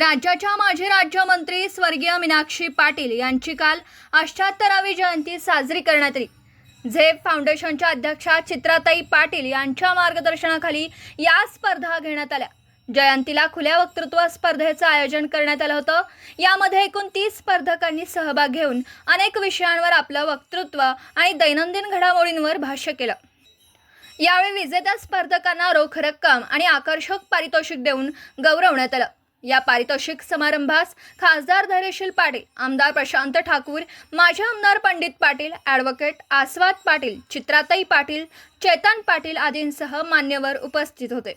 राज्याच्या माजी राज्यमंत्री स्वर्गीय मीनाक्षी पाटील यांची काल अष्ट्याहत्तरावी जयंती साजरी करण्यात आली. झेप फाउंडेशनच्या अध्यक्षा चित्राताई पाटील यांच्या मार्गदर्शनाखाली या स्पर्धा घेण्यात आल्या. जयंतीला खुल्या वक्तृत्व स्पर्धेचं आयोजन करण्यात आलं होतं. यामध्ये एकूण तीस स्पर्धकांनी सहभाग घेऊन अनेक विषयांवर आपलं वक्तृत्व आणि दैनंदिन घडामोडींवर भाष्य केलं. यावेळी विजेत्या स्पर्धकांना रोख रक्कम आणि आकर्षक पारितोषिक देऊन गौरवण्यात आलं. या पारितोषिक समारंभास खासदार धैर्यशील पाटील आमदार प्रशांत ठाकूर माजी आमदार पंडित पाटील ॲडव्होकेट आस्वाद पाटील चित्राताई पाटील चेतन पाटील आदींसह मान्यवर उपस्थित होते.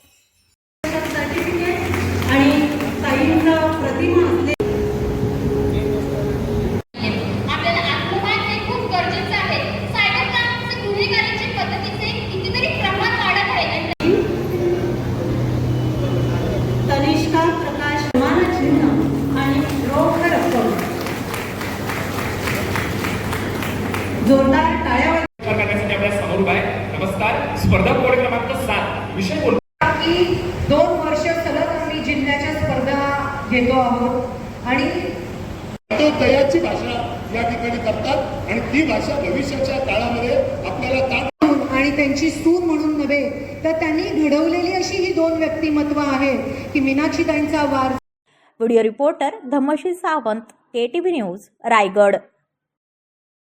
जोरदार टाळ्या विचार करण्यासाठी आपल्यासमोर उभा आहे. नमस्कार. स्पर्धा कोड क्रमांक सात. विषय बोल. की दोन वर्ष सलग आम्ही जिल्ह्याच्या स्पर्धा घेतो आहोत. आणि तो दयाची भाषा या ठिकाणी करतात आणि ती भाषा भविष्याच्या काळामध्ये आपल्याला ताण आणि त्यांची सून म्हणून नव्हे तर त्यांनी घडवलेली अशी ही दोन व्यक्तिमत्व आहेत की मीनाक्षी ताईंचा वार video reporter Dhammashi Sawant KTV news Raigad.